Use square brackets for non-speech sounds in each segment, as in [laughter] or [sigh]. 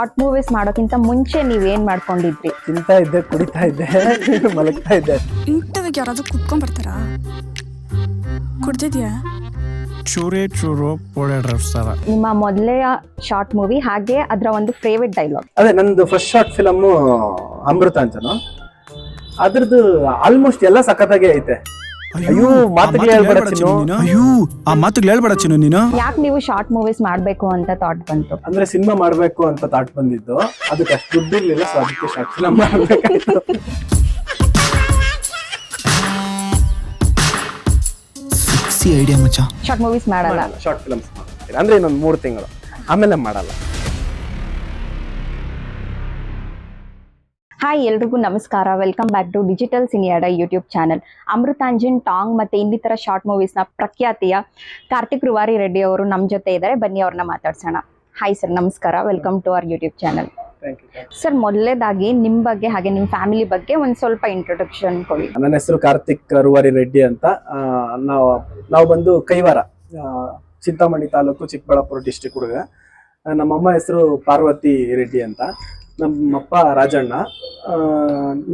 Short movies ಮಾಡೋಕ್ಕಿಂತ ಮುಂಚೆ ನೀವೇನ್ ಮಾಡ್ಕೊಂಡಿದ್ರಿ? ತಿಂತಾ ಇದ್ದೆ ಕುಡಿತಾ ಇದ್ದೆ [laughs] ಮಲಗ್ತಾ ಇದ್ದೆ. ಇಂಟರ್ವ್ಯೂಗೆ ಯಾರಾದ್ರೂ ಕುತ್ಕೊಂಡ್ ಬರ್ತಾರಾ? ಕುಡ್ದಿದ್ಯಾ ಚೂರೇ ಚೂರು ಪೋಳೆ ಡ್ರೈವ್ಸ್ ತರ ನಿಮ್ಮ ಮೊದಲೆಯ ಶಾರ್ಟ್ ಮೂವಿ ಹಾಗೆ ಅದರ ಒಂದು ಫೇವರಿಟ್ ಡೈಲಾಗ್ ಅದೇ ನಂದು ಫಸ್ಟ್ ಶಾರ್ಟ್ ಫಿಲಮ್ ಅಮೃತಾಂಚನ ಅದ್ರದ್ದು ಆಲ್ಮೋಸ್ಟ್ ಎಲ್ಲ ಸಖತ್ತಾಗೆ ಐತೆ. ಅಯ್ಯೋ, ಮಾತುಗಳು ಹೇಳ್ಬೇಡ ಚಿನ್ನು. ಅಯ್ಯೋ ಆ ಮಾತುಗಳು ಹೇಳ್ಬೇಡ ಚಿನ್ನು ನೀನು. ಯಾಕೆ ನೀವು ಶಾರ್ಟ್ ಮೂವೀಸ್ ಮಾಡ್ಬೇಕು ಅಂತ ಥಾಟ್ ಬಂತು? ಅಂದ್ರೆ ಸಿನಿಮಾ ಮಾಡ್ಬೇಕು ಅಂತ ಥಾಟ್ ಬಂದಿದ್ದು. ಅದಕ್ಕೆ ಅಷ್ಟು ದುಡ್ಡು ಇರ್ಲಿಲ್ಲ ಸೊ ಅದಕ್ಕೆ ಶಾರ್ಟ್ ಫಿಲಮ್ ಮಾಡ್ಬೇಕಾಯ್ತು. ಸಿ ಐಡಿಯಾ ಮಚ್ಚ. ಶಾರ್ಟ್ ಮೂವೀಸ್ ಮಾಡಲ್ಲ. ಶಾರ್ಟ್ ಫಿಲಮ್ಸ್ ಮಾಡ್ತೀನಿ ಅಂದ್ರೆ ಇನ್ನೊಂದು ಮೂರು ತಿಂಗಳು. ಆಮೇಲೆ ಮಾಡಲ್ಲ. ಹಾಯ್ ಎಲ್ರಿಗೂ ನಮಸ್ಕಾರ. ವೆಲ್ಕಮ್ ಬ್ಯಾಕ್ ಟು ಡಿಜಿಟಲ್ ಸಿನಿಯಾಡ ಯೂಟ್ಯೂಬ್ ಚಾನಲ್ ಅಮೃತಾಂಜನ್ ಟಾಂಗ್ ಮತ್ತೆ ಇನ್ನಿತರ ಶಾರ್ಟ್ ಮೂವೀಸ್ನ ಪ್ರಖ್ಯಾತಿಯ ಕಾರ್ತಿಕ್ ರುವಾರಿ ರೆಡ್ಡಿ ಅವರು ನಮ್ಮ ಜೊತೆ ಇದ್ದಾರೆ ಬನ್ನಿ ಅವ್ರನ್ನ ಮಾತಾಡ್ಸೋಣ. ಹಾಯ್ ಸರ್ ನಮಸ್ಕಾರ. Welcome to our YouTube channel sir ಮೊದಲೇದಾಗಿ ನಿಮ್ಮ ಬಗ್ಗೆ ಹಾಗೆ ನಿಮ್ಮ ಫ್ಯಾಮಿಲಿ ಬಗ್ಗೆ ಒಂದು ಸ್ವಲ್ಪ ಇಂಟ್ರೊಡಕ್ಷನ್ ಕೊಡಿ. ನನ್ನ ಹೆಸರು ಕಾರ್ತಿಕ್ ರುವಾರಿ ರೆಡ್ಡಿ ಅಂತ. ನಾವು ನಾವು ಬಂದು ಕೈವಾರ ಚಿಂತಾಮಣಿ ತಾಲೂಕು ಚಿಕ್ಕಬಳ್ಳಾಪುರ ಡಿಸ್ಟಿಕ್ ಹುಡುಗ. ನಮ್ಮಮ್ಮ ಹೆಸರು ಪಾರ್ವತಿ ರೆಡ್ಡಿ ಅಂತ. ನಮ್ಮಪ್ಪ ರಾಜಣ್ಣ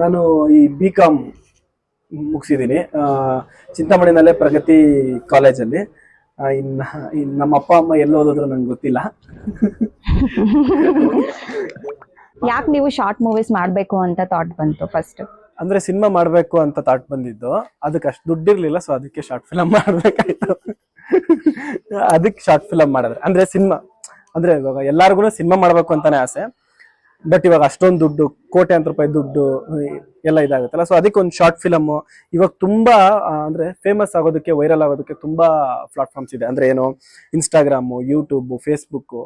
ನಾನು ಈ ಬಿ ಕಾಮ್ ಮುಗಿಸಿದ್ದೀನಿ. ಚಿಂತಾಮಣಿನಲ್ಲೇ ಪ್ರಗತಿ ಕಾಲೇಜಲ್ಲಿ. ಇನ್ನ ಇನ್ ನಮ್ಮ ಅಪ್ಪ ಅಮ್ಮ ಎಲ್ಲಿ ಓದಿದ್ರು ನಂಗೆ ಗೊತ್ತಿಲ್ಲ. ಯಾಕೆ ನೀವು ಶಾರ್ಟ್ ಮೂವೀಸ್ ಮಾಡಬೇಕು ಅಂತ ಥಾಟ್ ಬಂತು ಫಸ್ಟ್ ಅಂದ್ರೆ ಸಿನಿಮಾ ಮಾಡಬೇಕು ಅಂತ ಥಾಟ್ ಬಂದಿದ್ದು. ಅದಕ್ಕೆ ಅಷ್ಟು ದುಡ್ಡಿರ್ಲಿಲ್ಲ ಸೊ ಅದಕ್ಕೆ ಶಾರ್ಟ್ ಫಿಲಮ್ ಮಾಡಬೇಕಾಯ್ತು. ಅದಕ್ಕೆ ಶಾರ್ಟ್ ಫಿಲಮ್ ಮಾಡಿದ್ರೆ ಅಂದ್ರೆ ಸಿನಿಮಾ ಅಂದ್ರೆ ಇವಾಗ ಎಲ್ಲಾರ್ಗು ಸಿನಿಮಾ ಮಾಡಬೇಕು ಅಂತಾನೆ ಆಸೆ. ಬಟ್ ಇವಾಗ ಅಷ್ಟೊಂದು ದುಡ್ಡು ಕೋಟ್ಯಾಂತರ ರೂಪಾಯಿ ದುಡ್ಡು ಎಲ್ಲ ಇದಾಗುತ್ತಲ್ಲ. ಸೊ ಅದಕ್ಕೆ ಒಂದು ಶಾರ್ಟ್ ಫಿಲಮ್ ಇವಾಗ ತುಂಬಾ ಅಂದ್ರೆ ಫೇಮಸ್ ಆಗೋದಕ್ಕೆ ವೈರಲ್ ಆಗೋದಕ್ಕೆ ತುಂಬಾ ಪ್ಲಾಟ್ಫಾರ್ಮ್ಸ್ ಇದೆ. ಅಂದ್ರೆ ಏನು? Instagram YouTube Facebook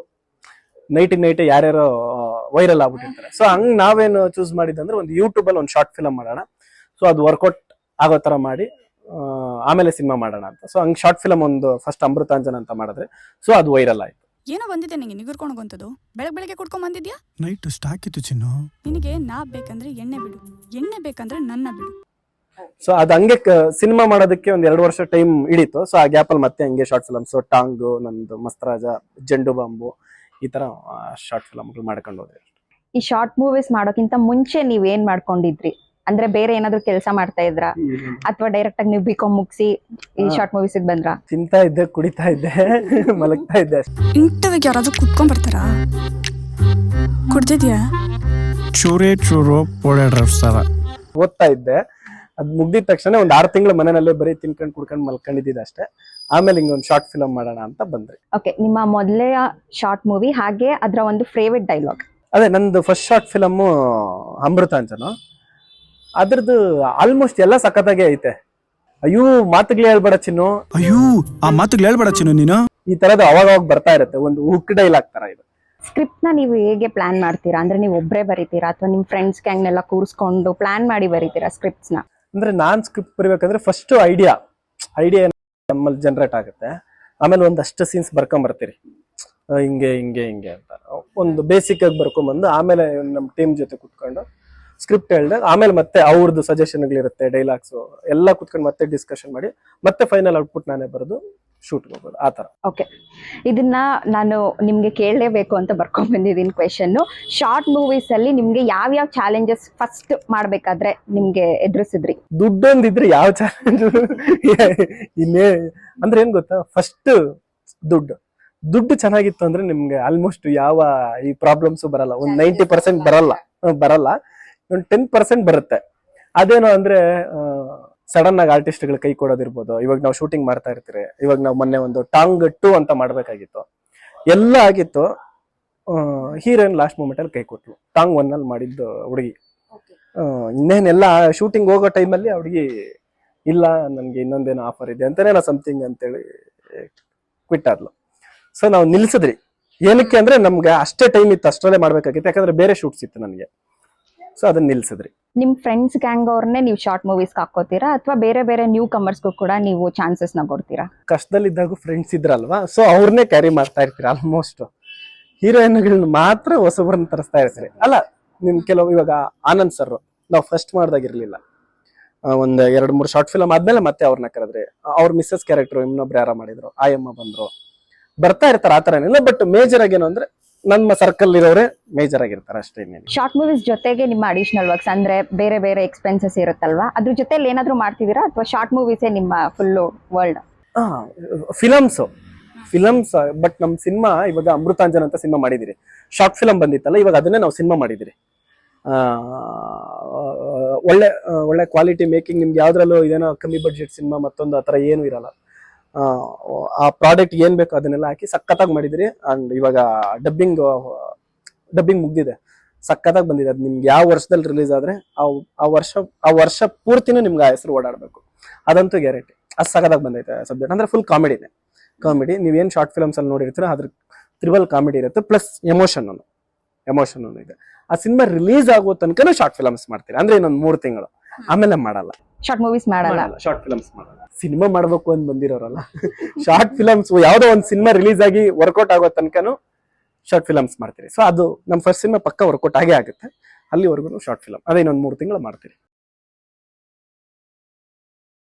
night night ಯಾರ್ಯಾರೋ ವೈರಲ್ ಆಗ್ಬಿಟ್ಟಿರ್ತಾರೆ. ಸೊ ಹಂಗ್ ನಾವೇನು ಚೂಸ್ ಮಾಡಿದಂದ್ರೆ ಒಂದು ಯೂಟ್ಯೂಬ್ ಅಲ್ಲಿ ಒಂದು ಶಾರ್ಟ್ ಫಿಲಮ್ ಮಾಡೋಣ. ಸೊ ಅದು ವರ್ಕೌಟ್ ಆಗೋ ತರ ಮಾಡಿ ಆಮೇಲೆ ಸಿನಿಮಾ ಮಾಡೋಣ ಅಂತ. ಸೊ ಹಂಗ್ ಶಾರ್ಟ್ ಫಿಲಮ್ ಒಂದು ಫಸ್ಟ್ ಅಮೃತಾಂಜನ್ ಅಂತ ಮಾಡಿದ್ರೆ. ಸೊ ಅದು ವೈರಲ್ ಆಯ್ತು. ಏನೋ ಬಂದಿದೆ ನಿಂಗೆ ನಿಗುರ್ಕೊಂಡು ಹೋಗೋಂಥದ್ದು ಬೆಳಗ್ಗೆ ಬೆಳಗ್ಗೆ ಕುಡ್ಕೊಂಡ್ ಬಂದಿದ್ಯಾ? ನೈಟ್ ಸ್ಟಾಕ್ ಇತ್ತು ಚಿನ್ನು. ನಿನಗೆ ನಾ ಬೇಕಂದ್ರೆ ಎಣ್ಣೆ ಬಿಡು. ಎಣ್ಣೆ ಬೇಕಂದ್ರೆ ನನ್ನ ಬಿಡು. ಸೊ ಅದು ಹಂಗೆ ಸಿನಿಮಾ ಮಾಡೋದಕ್ಕೆ ಒಂದ್ ಎರಡು ವರ್ಷ ಟೈಮ್ ಹಿಡಿತು. ಸೊ ಆ ಗ್ಯಾಪ್ ಅಲ್ಲಿ ಮತ್ತೆ ಹಂಗೆ ಶಾರ್ಟ್ ಫಿಲಮ್ಸ್ ಟಾಂಗ್ ನಂದು ಮಸ್ತ್ರಾಜ ಜಂಡು ಬಾಂಬು ಈ ತರ ಶಾರ್ಟ್ ಫಿಲಮ್ಗಳು ಮಾಡ್ಕೊಂಡು ಹೋದೆ. ಈ ಶಾರ್ಟ್ ಮೂವೀಸ್ ಮಾಡೋಕ್ಕಿಂತ ಮುಂಚೆ ನೀವೇನ್ ಮಾಡ್ಕೊಂಡಿದ್ರಿ? ಅಂದ್ರೆ ಬೇರೆ ಏನಾದ್ರು ಕೆಲಸ ಮಾಡ್ತಾ ಇದ್ರ? ಅಥವಾ ಡೈರೆಕ್ಟ್ ಆಗಿ ನೀವು ಬಿಕಾಮ್ ಮುಗಿಸಿ ಈ ಶಾರ್ಟ್ ಮೂವೀಸ್ ಬಂದ್ರ? ತಿಂತಾ ಇದ್ದೆ ಕುಡಿತಾ ಇದ್ದೆ [laughs] ಮಲಗ್ತಾ ಇದ್ದೆ ಅಷ್ಟೇ. ಇಂಟರ್ವ್ಯೂಗೆ ಯಾರಾದ್ರೂ ಕುತ್ಕೊಂಡ್ ಬರ್ತಾರಾ? ಕುಡ್ದಿದ್ಯಾ? ಚೂರೇ ಚೂರು ಓದ್ತಾ ಇದ್ದೆ. ಅದ್ ಮುಗ್ದಿದ ತಕ್ಷಣ ಒಂದ್ ಆರು ತಿಂಗಳು ಮನೆಯಲ್ಲೇ ಬರೀ ತಿನ್ಕೊಂಡ್ ಕುಡ್ಕೊಂಡ್ ಮಲ್ಕೊಂಡಿದ್ದೆ ಅಷ್ಟೇ. ಆಮೇಲೆ ಹಿಂಗೊಂದು ಶಾರ್ಟ್ ಫಿಲಮ್ ಮಾಡೋಣ ಅಂತ ಬಂದ್ರಿ. ಓಕೆ ನಿಮ್ಮ ಮೊದಲೇ ಶಾರ್ಟ್ ಮೂವಿ ಹಾಗೆ ಅದರ ಒಂದು ಫೇವ್ರೆಟ್ ಡೈಲಾಗ್ ಅದೇ ನಂದು ಫಸ್ಟ್ ಶಾರ್ಟ್ ಫಿಲಮ್ ಅಮೃತಾಂಚನ ಅದ್ರದ್ದು ಆಲ್ಮೋಸ್ಟ್ ಎಲ್ಲ ಸಖತ್ತಾಗೆ ಐತೆ. ಅಯ್ಯೋ ಮಾತುಗಳು ಹೇಳ್ಬೇಡ ಚಿನ್ನು. ಅಯ್ಯೋ ಆ ಮಾತುಗಳು ಹೇಳ್ಬೇಡ ಚಿನ್ನು ನೀನು. ಈ ತರದ್ದು ಅವಾಗ ಅವಾಗ ಬರ್ತಾ ಇರುತ್ತೆ ಒಂದು ಹುಕ್ ಡೈಲ್ ತರ ಇದು. ಸ್ಕ್ರಿಪ್ಟ್ನ ನೀವು ಹೇಗೆ ಪ್ಲಾನ್ ಮಾಡ್ತೀರಾ? ಅಂದ್ರೆ ನೀವು ಒಬ್ರೇ ಬರೀತೀರಾ? ಅಥವಾ ನಿಮ್ ಫ್ರೆಂಡ್ಸ್ ಗ್ಯಾಂಗ್ನೆಲ್ಲ ಕೂರಿಸ್ಕೊಂಡು ಪ್ಲಾನ್ ಮಾಡಿ ಬರೀತೀರಾ ಸ್ಕ್ರಿಪ್ಟ್ಸ್ನ? ಅಂದ್ರೆ ನಾನ್ ಸ್ಕ್ರಿಪ್ಟ್ ಬರಿಬೇಕಂದ್ರೆ ಫಸ್ಟ್ ಐಡಿಯಾ ಐಡಿಯಾ ನಮ್ಮಲ್ಲಿ ಜನರೇಟ್ ಆಗುತ್ತೆ. ಆಮೇಲೆ ಒಂದಷ್ಟು ಸೀನ್ಸ್ ಬರ್ಕೊಂಬರ್ತೀರಿ. ಹಿಂಗೆ ಹಿಂಗೆ ಹಿಂಗೆ ಅಂತ. ಒಂದು ಬೇಸಿಕ್ ಆಗಿ ಬರ್ಕೊಂಬಂದು ಆಮೇಲೆ ನಮ್ಮ ಟೀಮ್ ಜೊತೆ ಕುತ್ಕೊಂಡು ಸ್ಕ್ರಿಪ್ಟ್ ಹೇಳಿದೆ ಆಮೇಲೆ ಮತ್ತೆ ಅವ್ರದ್ದು ಸಜೆಷನ್ಗಳಿರುತ್ತೆ ಡೈಲಾಗ್ಸ್ ಎಲ್ಲ ಕುತ್ಕೊಂಡು ಮತ್ತೆ ಡಿಸ್ಕಷನ್ ಮಾಡಿ ಮತ್ತೆ ಫೈನಲ್ ಔಟ್ಪುಟ್ ನಾನೇ ಬರೆದು ಶೂಟ್ ಹೋಗೋದು ಆ ತರ ಓಕೆ ಇದನ್ನ ನಾನು ನಿಮ್ಗೆ ಕೇಳಲೇಬೇಕು ಅಂತ ಬರ್ಕೊಂಡ್ ಬಂದಿದ್ದೀನಿ ಕ್ವೆಶನ್ ಶಾರ್ಟ್ ಮೂವೀಸ್ ಅಲ್ಲಿ ನಿಮ್ಗೆ ಯಾವ ಚಾಲೆಂಜಸ್ ಫಸ್ಟ್ ಮಾಡ್ಬೇಕಾದ್ರೆ ನಿಮ್ಗೆ ಎದುರಿಸಿದ್ರಿ? ದುಡ್ಡೊಂದಿದ್ರೆ ಯಾವ ಚಾಲೆಂಜ್ ಇನ್ನೇ ಅಂದ್ರೆ ಏನ್ ಗೊತ್ತಾ? ಫಸ್ಟ್ ದುಡ್ಡು. ದುಡ್ಡು ಚೆನ್ನಾಗಿತ್ತು ಅಂದ್ರೆ ನಿಮ್ಗೆ ಆಲ್ಮೋಸ್ಟ್ ಯಾವ ಈ ಪ್ರಾಬ್ಲಮ್ಸ್ ಬರಲ್ಲ. ಒಂದ್ ನೈಂಟಿ ಪರ್ಸೆಂಟ್ ಬರಲ್ಲ. ಬರಲ್ಲ. ಒಂದ್ ಟೆನ್ ಪರ್ಸೆಂಟ್ ಬರುತ್ತೆ. ಅದೇನು ಅಂದ್ರೆ ಸಡನ್ ಆಗಿ ಆರ್ಟಿಸ್ಟ್ಗಳು ಕೈ ಕೊಡೋದಿರ್ಬೋದು. ಇವಾಗ ನಾವು ಶೂಟಿಂಗ್ ಮಾಡ್ತಾ ಇರ್ತೀರಿ. ಇವಾಗ ನಾವು ಮೊನ್ನೆ ಒಂದು ಟಾಂಗ್ ಟು ಅಂತ ಮಾಡ್ಬೇಕಾಗಿತ್ತು. ಎಲ್ಲ ಆಗಿತ್ತು. ಹೀರೋಯಿನ್ ಲಾಸ್ಟ್ ಮೂಮೆಂಟ್ ಅಲ್ಲಿ ಕೈ ಕೊಟ್ಲು. ಟಾಂಗ್ ಒನ್ ಅಲ್ಲಿ ಮಾಡಿದ್ದು ಹುಡುಗಿ. ಇನ್ನೇನೆಲ್ಲ ಶೂಟಿಂಗ್ ಹೋಗೋ ಟೈಮಲ್ಲಿ ಅಲ್ಲಿ ಹುಡುಗಿ ಇಲ್ಲ ನನ್ಗೆ ಇನ್ನೊಂದೇನೋ ಆಫರ್ ಇದೆ ಅಂತಾನೆ ಸಮಥಿಂಗ್ ಅಂತೇಳಿ ಕ್ವಿಟ್ ಆದ್ಲು. ಸೊ ನಾವು ನಿಲ್ಸಿದ್ರಿ ಏನಕ್ಕೆ ಅಂದ್ರೆ ನಮ್ಗೆ ಅಷ್ಟೇ ಟೈಮ್ ಇತ್ತು ಅಷ್ಟರಲ್ಲೇ ಮಾಡ್ಬೇಕಾಗಿತ್ತು. ಯಾಕಂದ್ರೆ ಬೇರೆ ಶೂಟ್ಸ್ ಇತ್ತು ನನಗೆ. ಸೊ ಅದನ್ನ ನಿಲ್ಸಿದ್ರಿ. ನಿಮ್ ಫ್ರೆಂಡ್ಸ್ ಗ್ಯಾಂಗ್ ಅವ್ರನ್ನೇ ನೀವು ಶಾರ್ಟ್ ಮೂವೀಸ್ ಹಾಕೋತೀರಾ? ಅಥವಾ ಬೇರೆ ಬೇರೆ ನ್ಯೂ ಕಮರ್ಸ್ಗೂ ಕೂಡ ನೀವು ಚಾನ್ಸಸ್ನ ಕೊಡ್ತೀರಾ? ಕಷ್ಟದಲ್ಲಿದ್ದಾಗ ಫ್ರೆಂಡ್ಸ್ ಇದ್ರಲ್ವಾ? ಸೊ ಅವ್ರನ್ನೇ ಕ್ಯಾರಿ ಮಾಡ್ತಾ ಇರ್ತೀರಾ ಆಲ್ಮೋಸ್ಟ್ ಹೀರೋಯಿನ್ಗಳನ್ನ ಮಾತ್ರ ಹೊಸಬ್ರನ್ನ ತರಿಸ್ತಾ ಇರ್ತೀರಿ. ಅಲ್ಲ ನಿಮ್ ಕೆಲವು ಇವಾಗ ಆನಂದ್ ಸರ್ ನಾವು ಫಸ್ಟ್ ಮಾಡ್ದಾಗಿರ್ಲಿಲ್ಲ. ಒಂದ್ ಎರಡ್ ಮೂರು ಶಾರ್ಟ್ ಫಿಲಮ್ ಆದ್ಮೇಲೆ ಮತ್ತೆ ಅವ್ರನ್ನ ಕರೆದ್ರಿ. ಅವ್ರ ಮಿಸ್ಸಸ್ ಕ್ಯಾರೆಕ್ಟರ್ ಇನ್ನೊಬ್ರು ಯಾರ ಮಾಡಿದ್ರು. ಆಯಮ್ಮ ಬಂದ್ರು. ಬರ್ತಾ ಇರ್ತಾರೆ ಆತರ ಏನಿಲ್ಲ ಬಟ್ ಮೇಜರ್ ಆಗಿ ಏನು ಅಂದ್ರೆ ನಮ್ಮ ಸರ್ಕಲ್ ಇರೋರೆ ಮೇಜರ್ ಆಗಿರ್ತಾರೆ ಅಷ್ಟೇ ಶಾರ್ಟ್ ಮೂವೀಸ್ ಜೊತೆಗೆ ನಿಮ್ಮ ಅಡಿಷನಲ್ ವರ್ಕ್ಸ್ ಅಂದ್ರೆ ಬೇರೆ ಬೇರೆ ಎಕ್ಸ್ಪೆನ್ಸಸ್ ಇರುತ್ತಲ್ವಾ? ಅದ್ರ ಜೊತೆಲಿ ಏನಾದ್ರು ಮಾಡ್ತಿದ್ದೀರಾ? ಅಥವಾ ಶಾರ್ಟ್ ಮೂವೀಸೇ ನಿಮ್ಮ full world films films but ನಮ್ ಸಿನಿಮಾ ಇವಾಗ ಅಮೃತಾಂಜನ್ ಅಂತ ಸಿನಿಮಾ ಮಾಡಿದಿರಿ ಶಾರ್ಟ್ ಫಿಲಮ್ ಬಂದಿತ್ತಲ್ಲ ಇವಾಗ ಅದನ್ನೇ ನಾವು ಸಿನಿಮಾ ಮಾಡಿದಿರಿ ಒಳ್ಳೆ ಒಳ್ಳೆ ಕ್ವಾಲಿಟಿ ಮೇಕಿಂಗ್ ನಿಮ್ಗೆ ಯಾವ್ದ್ರಲ್ಲೂ ಇದೇನೋ ಕಮ್ಮಿ ಬಡ್ಜೆಟ್ ಸಿನಿಮಾ ಮತ್ತೊಂದು ಆ ಥರ ಏನು ಇರಲ್ಲ. ಆ, ಪ್ರಾಡಕ್ಟ್ ಏನ್ ಬೇಕು ಅದನ್ನೆಲ್ಲ ಹಾಕಿ ಸಖತ್ತಾಗಿ ಮಾಡಿದಿರಿ. ಅಂಡ್ ಇವಾಗ ಡಬ್ಬಿಂಗ್ ಡಬ್ಬಿಂಗ್ ಮುಗ್ದಿದೆ. ಸಖತ್ತಾಗಿ ಬಂದಿದೆ. ಅದು ನಿಮ್ಗೆ ಯಾವ ವರ್ಷದಲ್ಲಿ ರಿಲೀಸ್ ಆದ್ರೆ ಆ ಆ ವರ್ಷ ಆ ವರ್ಷ ಪೂರ್ತಿನೂ ನಿಮ್ಗೆ ಆ ಹೆಸರು ಓಡಾಡಬೇಕು. ಅದಂತೂ ಗ್ಯಾರಂಟಿ ಅದು ಸಖತ್ತಾಗಿ ಬಂದೈತೆ ಸಬ್ಜೆಕ್ಟ್ ಅಂದ್ರೆ ಫುಲ್ ಕಾಮಿಡಿನೇ ಕಾಮಿಡಿ ನೀವೇನು ಶಾರ್ಟ್ ಫಿಲಮ್ಸ್ ಅಲ್ಲಿ ನೋಡಿರ್ತೀರ ಅದ್ರ ತ್ರಿಬಲ್ ಕಾಮಿಡಿ ಇರುತ್ತೆ ಪ್ಲಸ್ ಎಮೋಷನ್ ಎಮೋಷನ್ ಇದೆ. ಆ ಸಿನಿಮಾ ರಿಲೀಸ್ ಆಗೋ ತನಕನೂ ಶಾರ್ಟ್ ಫಿಲಮ್ಸ್ ಮಾಡ್ತೀರಿ. ಅಂದ್ರೆ ಇನ್ನೊಂದು ಮೂರು ತಿಂಗಳು. ಆಮೇಲೆ ಮಾಡಲ್ಲ. ಶಾರ್ಟ್ ಮೂವೀಸ್ ಮಾಡಲ್ಲ. ಶಾರ್ಟ್ ಫಿಲ್ಮ್ಸ್ ಮಾಡಲ್ಲ. ಸಿನಿಮಾ ಮಾಡ್ಬೇಕು ಅಂತ ಬಂದಿರೋರಲ್ಲ. ಶಾರ್ಟ್ ಫಿಲಮ್ಸ್ ಯಾವ್ದೋ ಒಂದು ಸಿನಿಮಾ ರಿಲೀಸ್ ಆಗಿ ವರ್ಕೌಟ್ ಆಗೋ ತನಕನೂ ಶಾರ್ಟ್ ಫಿಲಮ್ಸ್ ಮಾಡ್ತೀರಿ. ಸೊ ಅದು ನಮ್ಮ ಫಸ್ಟ್ ಸಿನಿಮಾ ಪಕ್ಕ ವರ್ಕೌಟ್ ಆಗೇ ಆಗುತ್ತೆ. ಅಲ್ಲಿವರೆಗೂ ಶಾರ್ಟ್ ಫಿಲಮ್ ಅದೇ ಇನ್ನೊಂದು ಮೂರು ತಿಂಗಳು ಮಾಡ್ತೀರಿ.